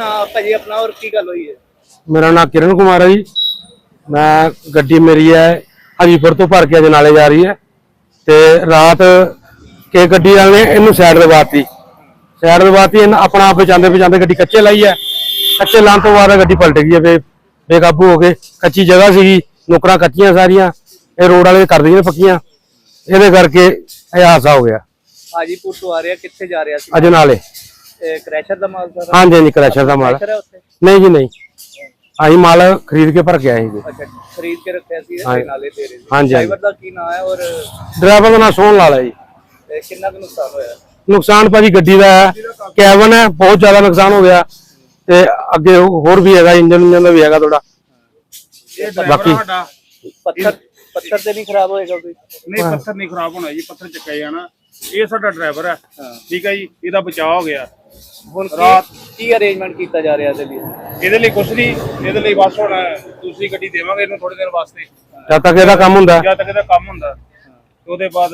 ਨਾਂ ਭਾਜੀ ਆਪਣਾ ਔਰ ਕੀ ਗੱਲ ਹੋਈ ਹੈ? ਮੇਰਾ ਨਾਮ ਕਿਰਨ ਕੁਮਾਰ ਹੈ ਜੀ। ਮੈਂ ਗੱਡੀ ਮੇਰੀ ਹੈ ਹਜੀਪੁਰ ਤੋਂ ਭਰ ਕੇ ਅਜਨਾਲੇ ਜਾ ਰਹੀ ਹੈ। ਤੇ ਰਾਤ ਕੇ ਗੱਡੀ ਵਾਲੇ ਨੇ ਇਹਨੂੰ ਸਾਈਡ ਦਬਾਤੀ ਸਾਈਡ ਦਬਾਤੀ ਇਹਨ ਆਪਣਾ ਆਪ ਬਚਾਉਂਦੇ ਬਚਾਉਂਦੇ ਗੱਡੀ ਕੱਚੇ ਲਾਈ ਹੈ। ਕੱਚੇ ਲਾਉਣ ਤੋਂ ਬਾਅਦ ਗੱਡੀ ਪਲਟ ਗਈ ਹੈ ਬੇ ਬੇਕਾਬੂ ਹੋ ਕੇ। ਕੱਚੀ ਜਗ੍ਹਾ ਸੀਗੀ ਨੁਕਰਾਂ ਕੱਚੀਆਂ ਸਾਰੀਆਂ। ਇਹ ਰੋਡ ਵਾਲੇ ਕਰ ਦਈਆਂ ਪੱਕੀਆਂ। ਇਹਦੇ ਕਰਕੇ ਇਹ ਹਾਦਸਾ ਹੋ ਗਿਆ। ਹਾਜੀਪੁਰ ਤੋਂ ਆ ਰਿਹਾ ਕਿੱਥੇ ਜਾ ਰਿਹਾ ਸੀ? ਅਜਨਾਲੇ ਕ੍ਰੈਸ਼ਰ ਦਾ ਮਾਲ ਸਾਰਾ? ਹਾਂਜੀ ਹਾਂਜੀ ਕ੍ਰੈਸ਼ਰ ਦਾ ਮਾਲ। ਕ੍ਰੈਸ਼ਰ ਹੈ ਉੱਥੇ? ਨਹੀਂ ਜੀ ਨਹੀਂ। ਅਸੀਂ ਮਾਲ ਖਰੀਦ ਕੇ ਭਰ ਕੇ ਆਏ ਜੀ। ਅੱਛਾ ਖਰੀਦ ਕੇ ਰੱਖਿਆ ਸੀ। ਇਹ ਨਾਲੇ ਦੇ ਰਹੇ ਸੀ। ਹਾਂਜੀ, ਹਾਂਜੀ। ਡਰਾਈਵਰ ਦਾ ਕੀ ਨਾਮ ਹੈ ਔਰ ਡਰਾਈਵਰ ਦਾ ਨਾਮ ਸੋਹਣ ਲਾਲ ਹੈ ਜੀ। ਇਹ ਕਿੰਨਾ ਕੁ ਨੁਕਸਾਨ ਹੋਇਆ? ਨੁਕਸਾਨ ਭਾਜੀ ਗੱਡੀ ਦਾ ਹੈ। ਕੈਬਨ ਹੈ ਬਹੁਤ ਜ਼ਿਆਦਾ ਨੁਕਸਾਨ ਹੋ ਗਿਆ। ਤੇ ਅੱਗੇ ਹੋਰ ਵੀ ਹੈਗਾ ਇੰਜਨ ਇੰਜਨ ਦਾ ਵੀ ਹੈਗਾ ਥੋੜਾ ਬਾਕੀ ਪੱਥਰ ਪੱਥਰ ਤੇ ਨਹੀਂ ਖਰਾਬ ਹੋਏਗਾ ਕੋਈ? ਨਹੀਂ ਪੱਥਰ ਨਹੀਂ ਖਰਾਬ ਹੋਣਾ ਜੀ ਪੱਥਰ ਚੱਕਿਆ ਜਾਣਾ। ਇਹ ਸਾਡਾ ਡਰਾਈਵਰ ਹੈ। ਠੀਕ ਹੈ ਜੀ ਇਹਦਾ ਬਚਾਅ ਹੋ ਗਿਆ। ਹੁਣ ਰਾਤ- ਕੀ ਅਰੇਂਜਮੈਂਟ ਕੀਤਾ ਜਾ ਰਿਹਾ ਇਹਦੇ ਲਈ? ਇਹਦੇ ਲਈ ਕੁਛ ਨਹੀਂ ਇਹਦੇ ਲਈ ਬਸ ਹੁਣ ਦੂਸਰੀ ਗੱਡੀ ਦੇਵਾਂਗੇ ਇਹਨੂੰ ਥੋੜੇ ਦਿਨ ਵਾਸਤੇ। ਜਦ ਤੱਕ ਇਹਦਾ ਕੰਮ ਹੁੰਦਾ। ਜਦ ਤੱਕ ਇਹਦਾ ਕੰਮ ਹੁੰਦਾ ਤੇ ਉਹਦੇ ਬਾਅਦ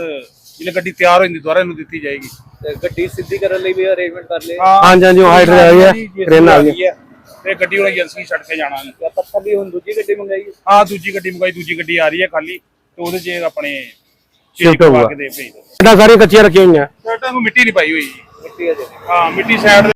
ਜਦੋਂ ਗੱਡੀ ਤਿਆਰ ਹੋ ਜਾਂਦੀ ਦੁਬਾਰਾ ਇਹਨੂੰ ਦਿੱਤੀ ਜਾਏਗੀ। ਤੇ ਗੱਡੀ ਸਿੱਧੀ ਕਰਨ ਲਈ ਵੀ ਅਰੇਂਜਮੈਂਟ ਕਰ ਲਏ? ਹਾਂਜੀ ਹਾਂਜੀ ਉਹ ਹਾਈਡਰ ਆ ਗਈ ਹੈ ਟ੍ਰੇਨ ਆ ਗਈ ਹੈ। ਤੇ ਗੱਡੀ ਹੁਣ ਏਜੰਸੀ ਛੱਡ ਕੇ ਜਾਣਾ ਜਾਂ ਪੱਥਰ ਦੀ ਹੁਣ ਦੂਜੀ ਗੱਡੀ ਮੰਗਾਈ? ਹੈ? ਹਾਂ ਦੂਜੀ ਗੱਡੀ ਮੰਗਾਈ ਦੂਜੀ ਗੱਡੀ ਆ ਰਹੀ ਹੈ ਖਾਲੀ ਤੇ ਉਹਦੇ 'ਚ ਆਪਣੇ ਚੇਕ ਹੋਊਗਾ। ਕੇ ਦੇ ਭੇਜ ਦੋ। ਇਹਦਾ ਸਾਰੀਆਂ ਕੱਚੀਆਂ ਰੱਖੀਆਂ ਹੋਈਆਂ? ਸਾਡਾ ਨੂੰ ਮਿੱਟੀ ਨਹੀਂ ਪਾਈ ਹੋਈ। ਜੀ ਮਿੱਟੀ ਹੈ ਜੀ। ਹਾਂ ਮਿੱਟੀ ਸਾਈਡ